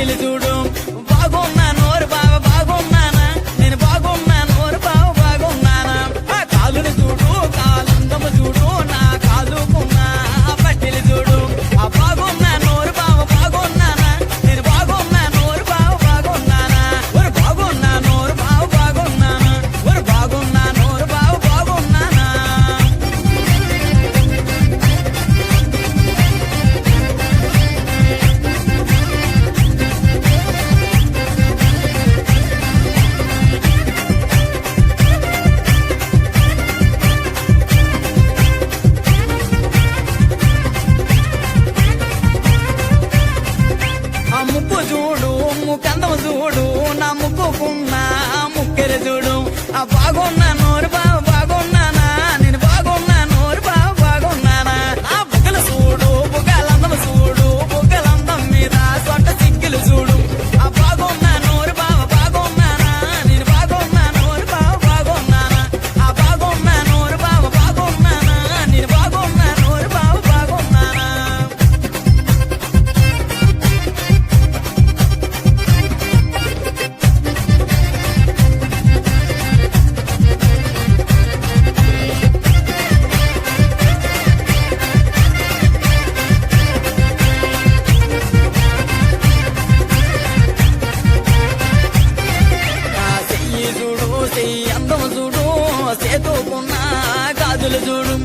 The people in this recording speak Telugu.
పట్టిలు చూడు బాగున్నాను. Mücadele durum?